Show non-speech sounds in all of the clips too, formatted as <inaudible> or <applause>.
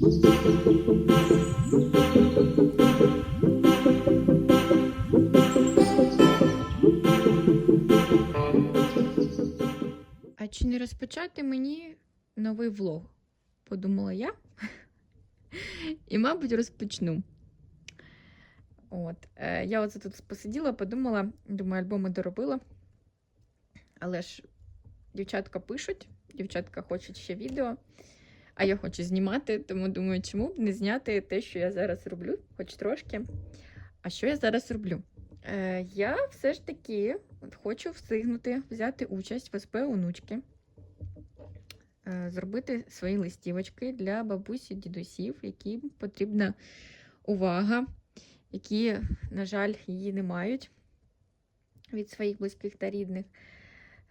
А чи не розпочати мені новий влог? Подумала я. І, мабуть, розпочну. От. Е, я оце тут посиділа, подумала, думаю, альбоми доробила. Але ж дівчатка пишуть, дівчатка хочуть ще відео, а я хочу знімати, тому думаю, чому б не зняти те, що я зараз роблю, хоч трошки. А що я зараз роблю? Е, я все ж таки хочу встигнути взяти участь в СП онучки, е, зробити свої листівочки для бабусі, дідусів, яким потрібна увага, які, на жаль, її не мають від своїх близьких та рідних.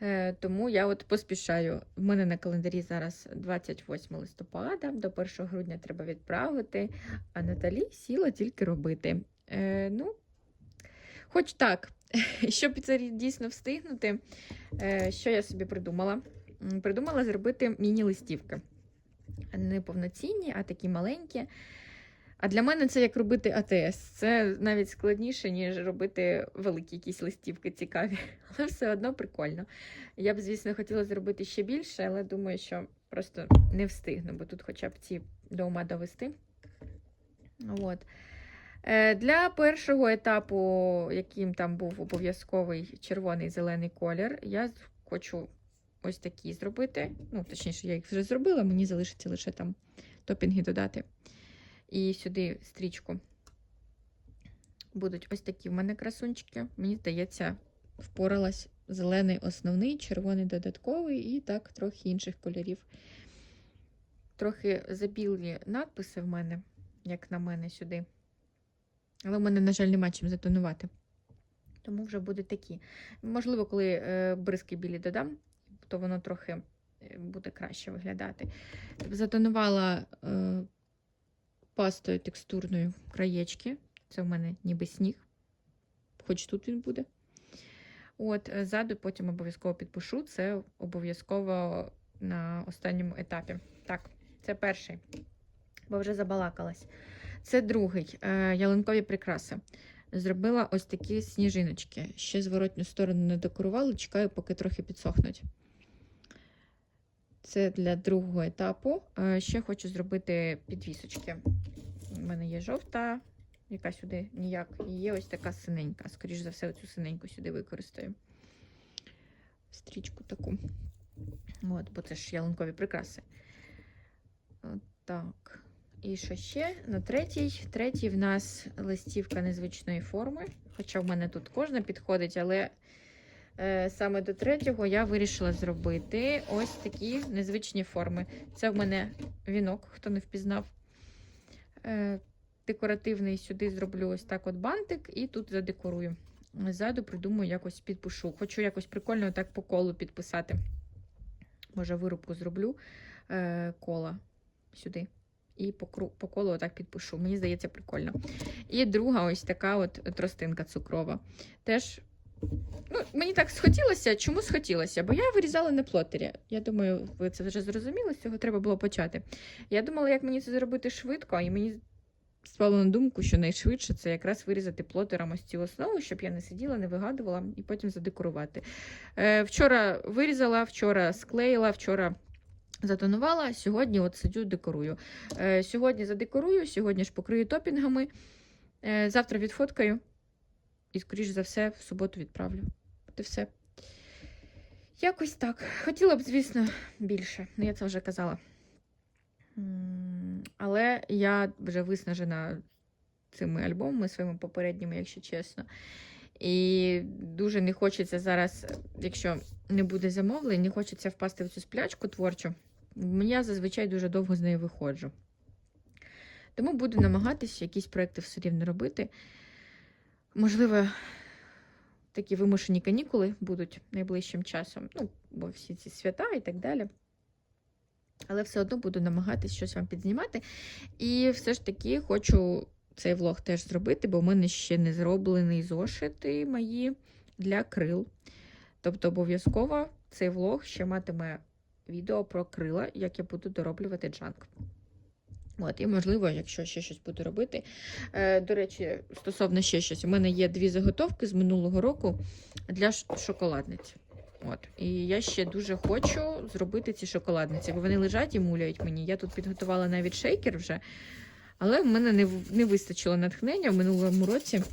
Е, Тому я от поспішаю. В мене на календарі зараз 28 листопада, до 1 грудня треба відправити, а Наталі сіла тільки робити. Е, ну, хоч так, <laughs> щоб це дійсно встигнути, е, що я собі придумала? Придумала зробити міні-листівки. Не повноцінні, а такі маленькі. А для мене це як робити АТС. Це навіть складніше, ніж робити великі якісь листівки цікаві, <laughs> але все одно прикольно. Я б, звісно, хотіла зробити ще більше, але думаю, що просто не встигну, бо тут хоча б ці до ума довести. От. Е, Для першого етапу, яким там був обов'язковий червоний зелений колір, я хочу ось такі зробити. Ну, точніше, я їх вже зробила, мені залишиться лише там топінги додати. І сюди стрічку. Будуть ось такі в мене красунчики. Мені здається, впоралась зелений основний, червоний додатковий і так трохи інших кольорів. Трохи забілі надписи в мене, як на мене, сюди. Але в мене, на жаль, нема чим затонувати. Тому вже будуть такі. Можливо, коли е, бризки білі додам, то воно трохи е, буде краще виглядати. Затонувала е, пастою текстурною краєчки. Це в мене ніби сніг. Хоч тут він буде. От, е, ззаду потім обов'язково підпишу. Це обов'язково на останньому етапі. Так, це перший, бо вже забалакалась. Це другий е, ялинкові прикраси. Зробила ось такі сніжиночки. Ще зворотню сторону не декорувала, чекаю, поки трохи підсохнуть. Це для другого етапу. Е, Ще хочу зробити підвісочки. У мене є жовта, яка сюди ніяк. І є ось така синенька. Скоріше за все, оцю синеньку сюди використаю. Стрічку таку. От, бо це ж ялинкові прикраси. От так. І що ще? На третій. Третій в нас листівка незвичної форми. Хоча в мене тут кожна підходить, але е, саме до третього я вирішила зробити ось такі незвичні форми. Це в мене вінок, хто не впізнав. Е, декоративний сюди зроблю ось так от бантик і тут задекорую. Ззаду придумаю якось підпишу. Хочу якось прикольно так по колу підписати. Може, вирубку зроблю е, кола сюди. І по, по колу отак підпишу. Мені здається, прикольно. І друга ось така от тростинка цукрова. Теж ну, мені так схотілося. Чому схотілося? Бо я вирізала на плотері. Я думаю, ви це вже зрозуміли, з цього треба було почати. Я думала, як мені це зробити швидко, і мені спало на думку, що найшвидше це якраз вирізати плотером ось цю основу, щоб я не сиділа, не вигадувала і потім задекорувати. Е, вчора вирізала, вчора склеїла, вчора затонувала, сьогодні от сиджу, декорую. Е, сьогодні задекорую, сьогодні ж покрию топінгами, е, завтра відфоткаю і, скоріш за все, в суботу відправлю. От і все. Якось так. Хотіла б, звісно, більше. Ну, я це вже казала. Але я вже виснажена цими альбомами, своїми попередніми, якщо чесно. І дуже не хочеться зараз, якщо не буде замовлень, не хочеться впасти в цю сплячку творчу. Я зазвичай дуже довго з нею виходжу. Тому буду намагатися якісь проекти все рівно робити. Можливо, такі вимушені канікули будуть найближчим часом. Ну, бо всі ці свята і так далі. Але все одно буду намагатись щось вам підзнімати. І все ж таки хочу цей влог теж зробити, бо в мене ще не зроблений зошити мої для крил. Тобто, обов'язково цей влог ще матиме відео про крила, як я буду дороблювати джанк. От, і можливо, якщо ще щось буду робити. Е, до речі, стосовно ще щось, у мене є дві заготовки з минулого року для шоколадниць. От. І я ще дуже хочу зробити ці шоколадниці, бо вони лежать і муляють мені. Я тут підготувала навіть шейкер вже, але в мене не, не вистачило натхнення в минулому році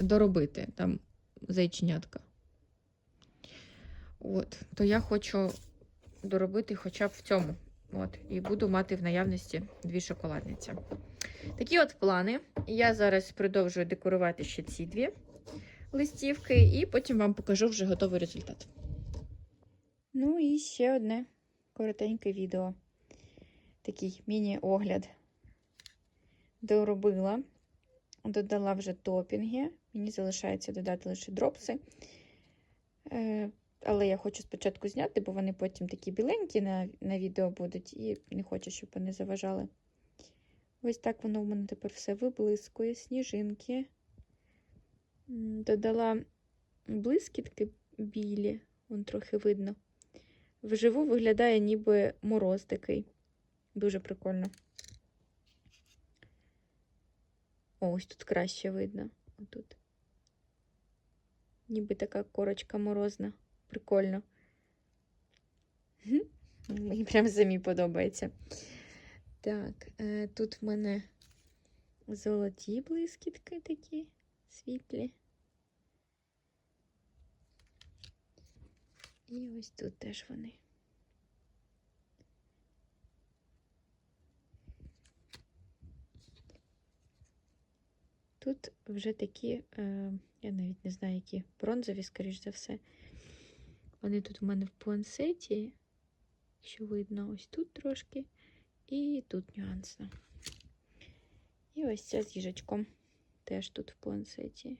доробити там зайченятка. От, то я хочу доробити хоча б в цьому. От, і буду мати в наявності дві шоколадниці. Такі от плани. Я зараз продовжую декорувати ще ці дві листівки, і потім вам покажу вже готовий результат. Ну і ще одне коротеньке відео. Такий міні-огляд. Доробила, додала вже топінги. Мені залишається додати лише дропси. Але я хочу спочатку зняти, бо вони потім такі біленькі на, на відео будуть, і не хочу, щоб вони заважали. Ось так воно в мене тепер все виблискує, сніжинки. Додала блискітки білі, вон трохи видно. Вживу виглядає ніби мороз такий. Дуже прикольно. О, ось тут краще видно. Отут. Ніби така корочка морозна. Прикольно. Мені прям самі подобається. Так, е, тут в мене золоті блискітки такі світлі. І ось тут теж вони. Тут вже такі, е, я навіть не знаю, які бронзові, скоріш за все. Вони тут у мене в плансеті, що видно, ось тут трошки, і тут нюансно. І ось ця з їжачком теж тут в плансеті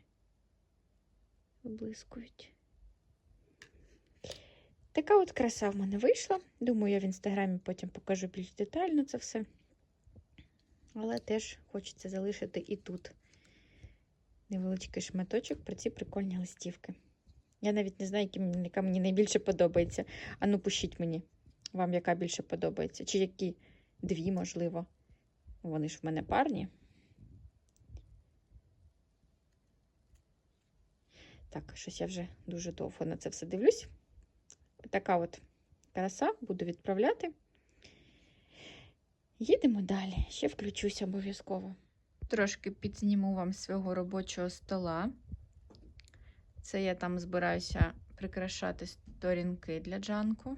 виблискують. Така от краса в мене вийшла. Думаю, я в інстаграмі потім покажу більш детально це все. Але теж хочеться залишити і тут невеличкий шматочок про ці прикольні листівки. Я навіть не знаю, яка мені найбільше подобається. Ану, пишіть мені, вам яка більше подобається. Чи які дві, можливо. Вони ж в мене парні. Так, щось я вже дуже довго на це все дивлюсь. Така от краса, буду відправляти. Їдемо далі. Ще включусь обов'язково. Трошки підзніму вам свого робочого стола. Це я там збираюся прикрашати сторінки для Джанку.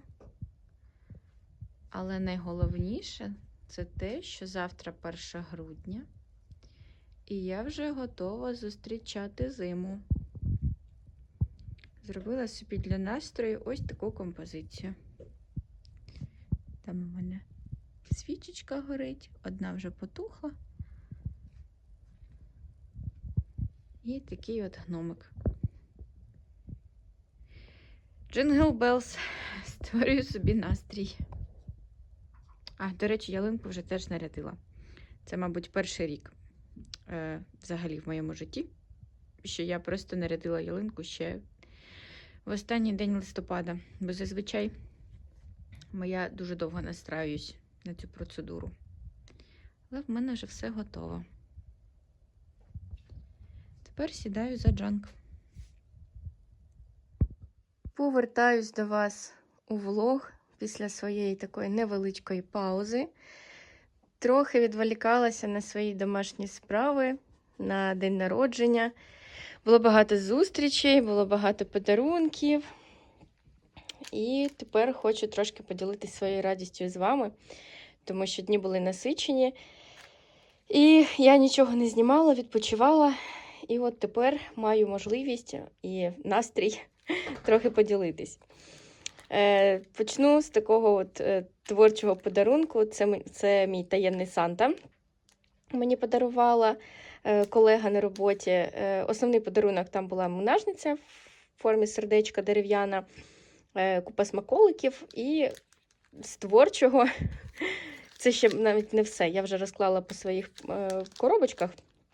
Але найголовніше це те, що завтра 1 грудня, і я вже готова зустрічати зиму. Зробила собі для настрою ось таку композицію. Там у мене свічечка горить, одна вже потухла. І такий от гномик. Джингл Белс. <laughs> Створюю собі настрій. А, до речі, ялинку вже теж нарядила. Це, мабуть, перший рік е, взагалі в моєму житті, що я просто нарядила ялинку ще в останній день листопада. Бо зазвичай я дуже довго настраюсь на цю процедуру. Але в мене вже все готово. Тепер сідаю за джанк. Повертаюсь до вас у влог після своєї такої невеличкої паузи. Трохи відволікалася на свої домашні справи, на день народження. Було багато зустрічей, було багато подарунків. І тепер хочу трошки поділитися своєю радістю з вами, тому що дні були насичені. І я нічого не знімала, відпочивала. І от тепер маю можливість і настрій <laughs> трохи поділитись. Е, Почну з такого от е, творчого подарунку. Це, це мій таємний Санта. Мені подарувала е, колега на роботі. Е, основний подарунок там була монажниця в формі сердечка дерев'яна, е, купа смаколиків і з творчого. <laughs> Це ще навіть не все. Я вже розклала по своїх е, коробочках.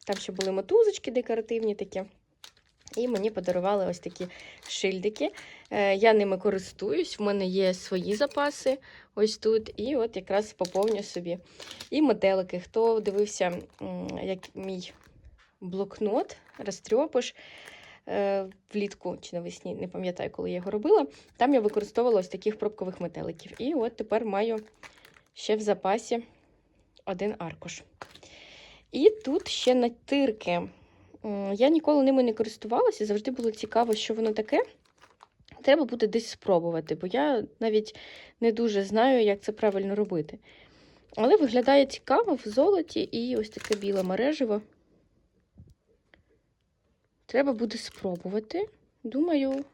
Там ще були мотузочки декоративні такі. І мені подарували ось такі шильдики. Е, Я ними користуюсь, в мене є свої запаси ось тут. І от якраз поповню собі. І метелики. Хто дивився, як мій блокнот, розтрьопиш е, влітку чи навесні, не пам'ятаю, коли я його робила. Там я використовувала ось таких пробкових метеликів. І от тепер маю ще в запасі один аркуш. І тут ще натирки. Я ніколи ними не користувалася, завжди було цікаво, що воно таке. Треба буде десь спробувати, бо я навіть не дуже знаю, як це правильно робити. Але виглядає цікаво в золоті і ось таке біле мережево. Треба буде спробувати. Думаю,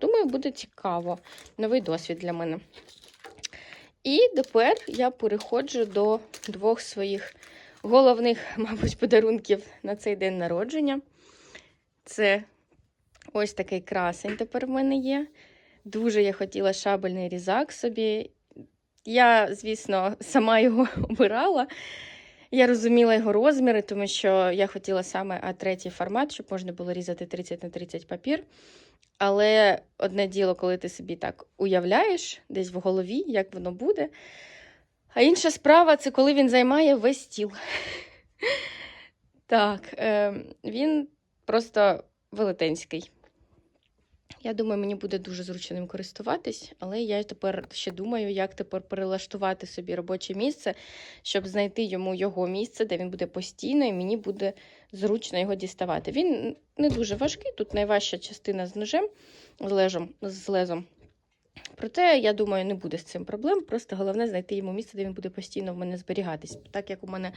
думаю, буде цікаво. Новий досвід для мене. І тепер я переходжу до двох своїх головних, <laughs> мабуть, подарунків на цей день народження. Це ось такий красень тепер в мене є. Дуже я хотіла шабельний різак собі. Я, звісно, сама його <laughs> обирала. Я розуміла його розміри, тому що я хотіла саме А3 формат, щоб можна було різати 30 на 30 папір. Але одне діло, коли ти собі так уявляєш десь в голові, як воно буде. А інша справа це коли він займає весь стіл. Так, е, він просто велетенський. Я думаю, мені буде дуже зручно ним користуватись, але я тепер ще думаю, як тепер перелаштувати собі робоче місце, щоб знайти йому його місце, де він буде постійно, і мені буде зручно його діставати. Він не дуже важкий, тут найважча частина з ножем, з лежом, з лезом. Проте, я думаю, не буде з цим проблем. Просто головне знайти йому місце, де він буде постійно в мене зберігатись. Так як у мене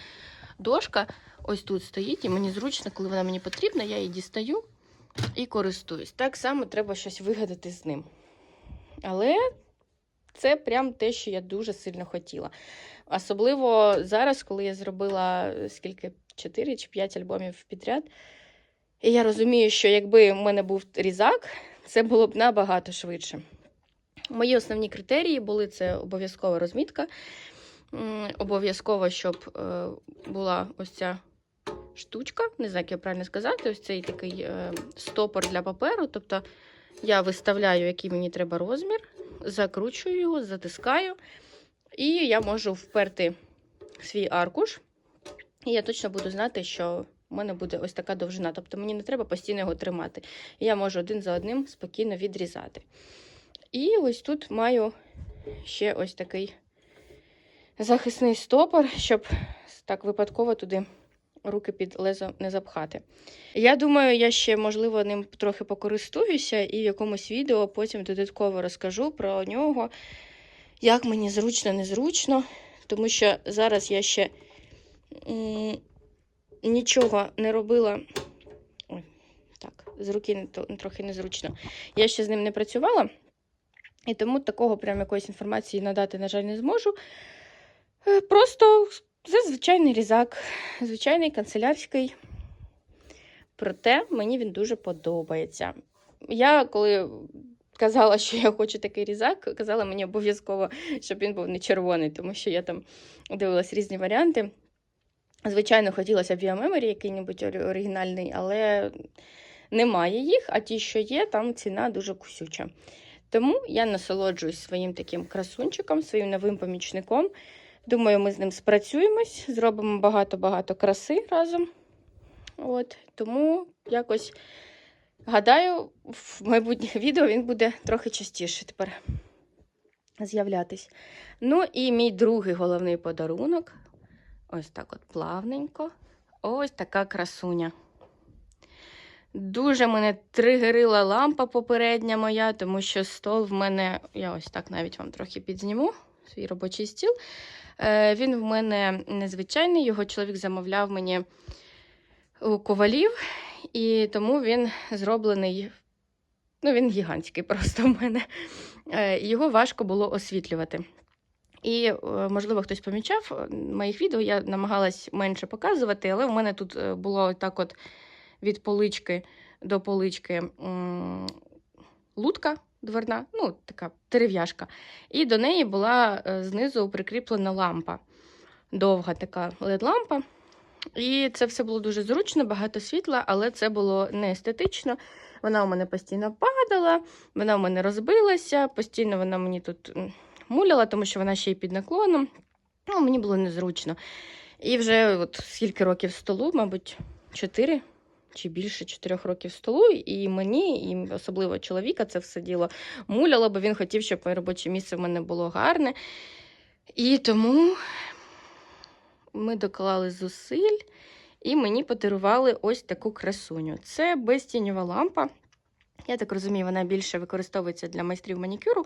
дошка ось тут стоїть, і мені зручно, коли вона мені потрібна, я її дістаю і користуюсь. Так само треба щось вигадати з ним. Але це прям те, що я дуже сильно хотіла. Особливо зараз, коли я зробила е, скільки 4 чи 5 альбомів підряд. І я розумію, що якби в мене був різак, це було б набагато швидше. Мої основні критерії були це обов'язкова розмітка. Обов'язково, щоб е, була ось ця штучка, не знаю, як я правильно сказати, ось цей такий е, стопор для паперу. Тобто я виставляю, який мені треба розмір, закручую його, затискаю, і я можу вперти свій аркуш. І я точно буду знати, що в мене буде ось така довжина. Тобто мені не треба постійно його тримати. Я можу один за одним спокійно відрізати. І ось тут маю ще ось такий захисний стопор, щоб так випадково туди руки під лезо не запхати. Я думаю, я ще, можливо, ним трохи покористуюся і в якомусь відео потім додатково розкажу про нього, як мені зручно, незручно, тому що зараз я ще нічого не робила. Ой, так, з руки трохи незручно. Я ще з ним не працювала. І тому такого прям якоїсь інформації надати, на жаль, не зможу. Е, Просто це звичайний різак, звичайний канцелярський. Проте мені він дуже подобається. Я коли казала, що я хочу такий різак, казала мені обов'язково, щоб він був не червоний, тому що я там дивилась різні варіанти. Звичайно, хотілося б Viamemori який-небудь оригінальний, але немає їх, а ті, що є, там ціна дуже кусюча. Тому я насолоджуюсь своїм таким красунчиком, своїм новим помічником. Думаю, ми з ним спрацюємось, зробимо багато-багато краси разом. От, тому якось гадаю, в майбутніх <laughs> відео він буде трохи частіше тепер з'являтись. Ну і мій другий головний подарунок. Ось так от плавненько. Ось така красуня. Дуже мене тригерила лампа попередня моя, тому що стол в мене, я ось так навіть вам трохи підзніму, свій робочий стіл. Е, він в мене незвичайний, його чоловік замовляв мені у ковалів, і тому він зроблений, ну, він гігантський просто в мене. Е, його важко було освітлювати. І, е, можливо, хтось помічав е, моїх відео, я намагалась менше показувати, але в мене тут е, було так от від полички до полички лутка дверна, ну, така дерев'яшка. І до неї була е, знизу прикріплена лампа. Довга така LED-лампа. І це все було дуже зручно, багато світла, але це було не естетично. Вона у мене постійно падала, вона у мене розбилася, постійно вона мені тут муляла, тому що вона ще й під наклоном. Ну, мені було незручно. І вже от скільки років столу, мабуть, чотири чи більше чотирьох років столу, і мені, і особливо чоловіка, це все діло муляло, бо він хотів, щоб моє робоче місце в мене було гарне. І тому ми доклали зусиль, і мені подарували ось таку красуню. Це безтіньова лампа. Я так розумію, вона більше використовується для майстрів манікюру,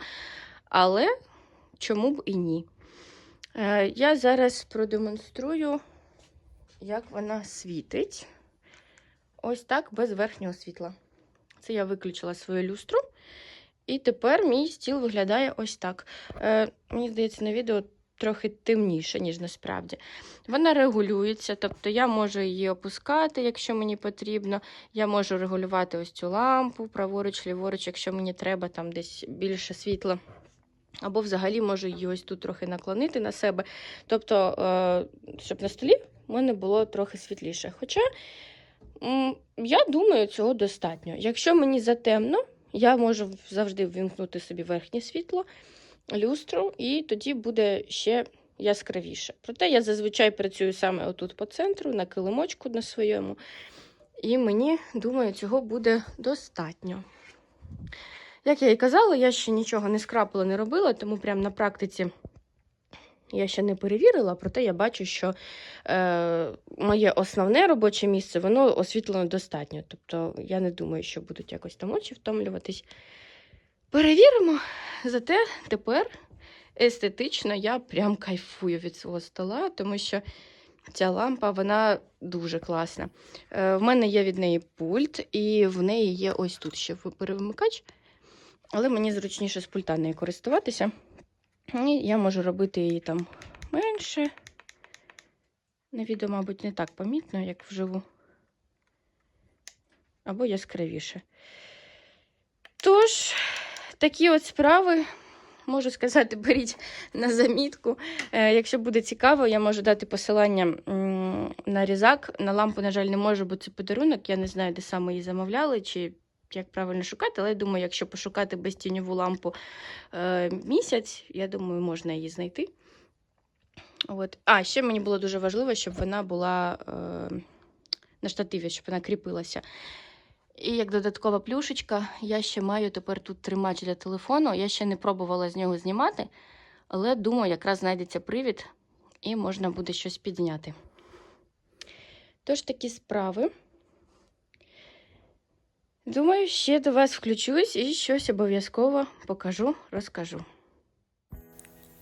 але чому б і ні. Е, Я зараз продемонструю, як вона світить. Ось так без верхнього світла. Це я виключила свою люстру. І тепер мій стіл виглядає ось так. Е, мені здається, на відео трохи темніше, ніж насправді. Вона регулюється, тобто я можу її опускати, якщо мені потрібно. Я можу регулювати ось цю лампу, праворуч, ліворуч, якщо мені треба там десь більше світла. Або взагалі можу її ось тут трохи наклонити на себе. Тобто, е, щоб на столі в мене було трохи світліше. Хоча, я думаю, цього достатньо. Якщо мені затемно, я можу завжди ввімкнути собі верхнє світло, люстру, і тоді буде ще яскравіше. Проте я зазвичай працюю саме отут по центру, на килимочку на своєму. І мені, думаю, цього буде достатньо. Як я і казала, я ще нічого не скрапила, не робила, тому прямо на практиці я ще не перевірила, проте я бачу, що е, моє основне робоче місце воно освітлено достатньо. Тобто я не думаю, що будуть якось там очі втомлюватись. Перевіримо. Зате тепер естетично я прям кайфую від свого стола, тому що ця лампа вона дуже класна. Е, в мене є від неї пульт, і в неї є ось тут ще перемикач. Але мені зручніше з пульта нею користуватися. І я можу робити її там менше. На відео, мабуть, не так помітно, як вживу. Або яскравіше. Тож, такі от справи, можу сказати, <laughs> беріть на замітку. Е, якщо буде цікаво, я можу дати посилання на різак. На лампу, на жаль, не можу, бо це подарунок. Я не знаю, де саме її замовляли, чи як правильно шукати, але я думаю, якщо пошукати безтіньову лампу е, місяць, я думаю, можна її знайти. От. А, ще мені було дуже важливо, щоб вона була е, на штативі, щоб вона кріпилася. І як додаткова плюшечка, я ще маю тепер тут тримач для телефону. Я ще не пробувала з нього знімати, але думаю, якраз знайдеться привід і можна буде щось підняти. Тож такі справи. Думаю, ще до вас включусь і щось обов'язково покажу, розкажу.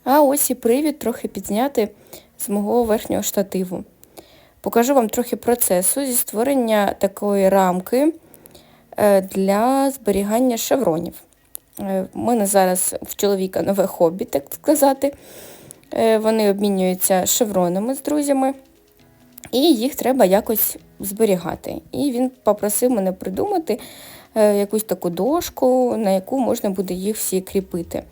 А ось і привід трохи підзняти з мого верхнього штативу. Покажу вам трохи процесу зі створення такої рамки е, для зберігання шевронів. Е, У мене зараз в чоловіка нове хобі, так сказати. Е, Вони обмінюються шевронами з друзями, і їх треба якось зберігати. І він попросив мене придумати е, якусь таку дошку, на яку можна буде їх всі кріпити.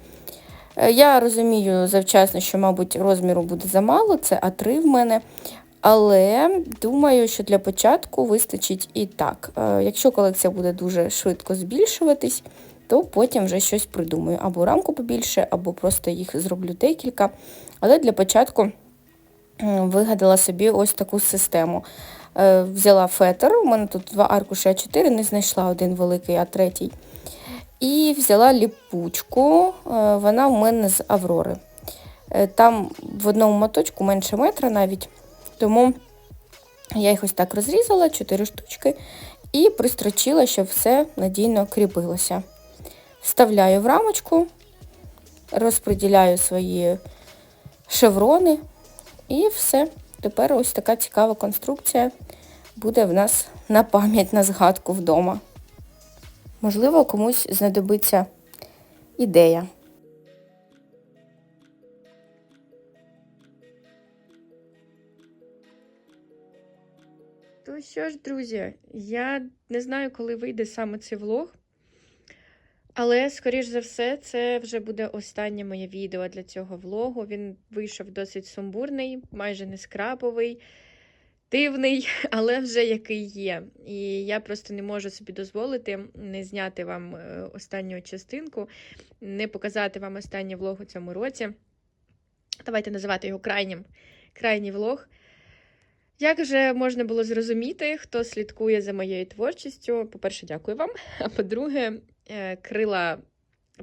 Е, Я розумію завчасно, що, мабуть, розміру буде замало, це А3 в мене. Але думаю, що для початку вистачить і так. Е, Якщо колекція буде дуже швидко збільшуватись, то потім вже щось придумаю. Або рамку побільше, або просто їх зроблю декілька. Але для початку вигадала собі ось таку систему. Е, Взяла фетр, у мене тут два аркуші А4, не знайшла один великий, а третій. І взяла ліпучку, е, вона в мене з Аврори. Е, Там в одному моточку менше метра навіть, тому я їх ось так розрізала, 4 штучки, і пристрочила, щоб все надійно кріпилося. Вставляю в рамочку, розподіляю свої шеврони і все. Тепер ось така цікава конструкція буде в нас на пам'ять, на згадку вдома. Можливо, комусь знадобиться ідея. То що ж, друзі, я не знаю, коли вийде саме цей влог. Але, скоріш за все, це вже буде останнє моє відео для цього влогу. Він вийшов досить сумбурний, майже не скраповий. дивний, <laughs> але вже який є. І я просто не можу собі дозволити не зняти вам е, останню частинку, не показати вам останній влог у цьому році. Давайте називати його крайнім. Крайній влог. Як вже можна було зрозуміти, хто слідкує за моєю творчістю, по-перше, дякую вам. А по-друге, крила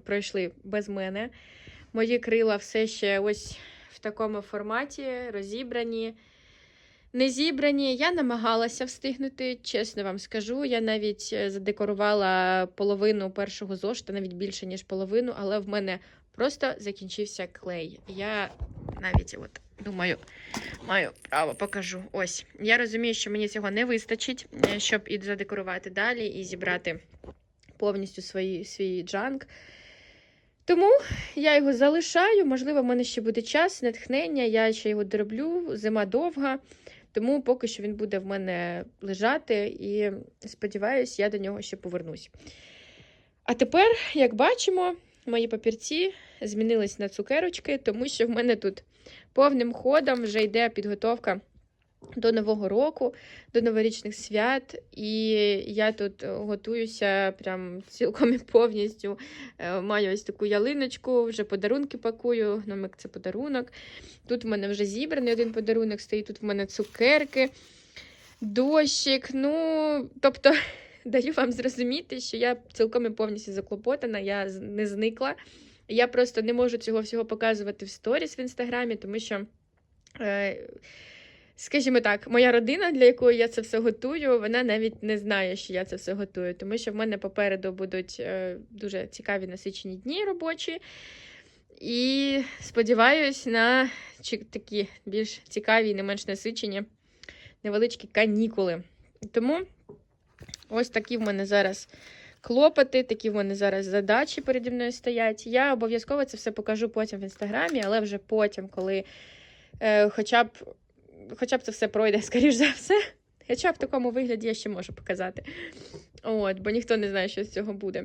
пройшли без мене. Мої крила все ще ось в такому форматі, розібрані, не зібрані. Я намагалася встигнути, чесно вам скажу. Я навіть е, задекорувала половину першого зошита, навіть більше, ніж половину, але в мене просто закінчився клей. Я навіть от думаю, маю право покажу. Ось. Я розумію, що мені цього не вистачить, е, щоб і задекорувати далі, і зібрати повністю свої, свій джанк. Тому я його залишаю. Можливо, в мене ще буде час, натхнення, я ще його дороблю, зима довга. Тому поки що він буде в мене лежати, і сподіваюсь, я до нього ще повернусь. А тепер, як бачимо, мої папірці змінились на цукерочки, тому що в мене тут повним ходом вже йде підготовка до Нового року, до новорічних свят, і я тут готуюся прям цілком і повністю. Е, Маю ось таку ялиночку, вже подарунки пакую. Гномик це подарунок. Тут в мене вже зібраний один подарунок стоїть, тут в мене цукерки, дощик. Ну, тобто, <laughs> даю вам зрозуміти, що я цілком і повністю заклопотана, я не зникла. Я просто не можу цього всього показувати в сторіс в інстаграмі, тому що. Е, Скажімо так, моя родина, для якої я це все готую, вона навіть не знає, що я це все готую, тому що в мене попереду будуть е, дуже цікаві насичені дні робочі. І сподіваюсь на такі більш цікаві і не менш насичені невеличкі канікули. Тому ось такі в мене зараз клопоти, такі в мене зараз задачі переді мною стоять. Я обов'язково це все покажу потім в інстаграмі, але вже потім, коли е, хоча б хоча б це все пройде, <laughs> скоріш за все. Хоча в такому вигляді я ще можу показати. От, бо ніхто не знає, що з цього буде.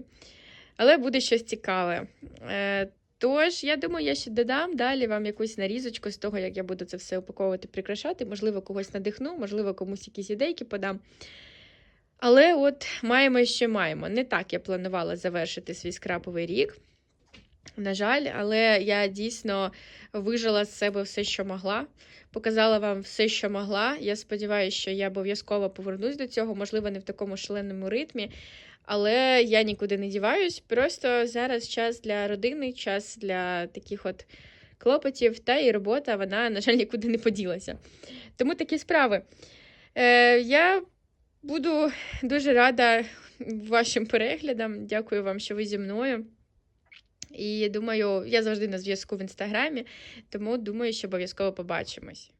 Але буде щось цікаве. Е, тож, я думаю, я ще додам далі вам якусь нарізочку з того, як я буду це все упаковувати, прикрашати. Можливо, когось надихну, можливо, комусь якісь ідейки подам. Але от маємо, що маємо. Не так я планувала завершити свій скраповий рік. На жаль, але я дійсно вижила з себе все, що могла. Показала вам все, що могла. Я сподіваюся, що я обов'язково повернусь до цього, можливо, не в такому шаленому ритмі, але я нікуди не діваюсь. Просто зараз час для родини, час для таких от клопотів, та і робота, вона, на жаль, нікуди не поділася. Тому такі справи. Е, я буду дуже рада вашим переглядам. Дякую вам, що ви зі мною. І думаю, я завжди на зв'язку в інстаграмі, тому думаю, що обов'язково побачимось.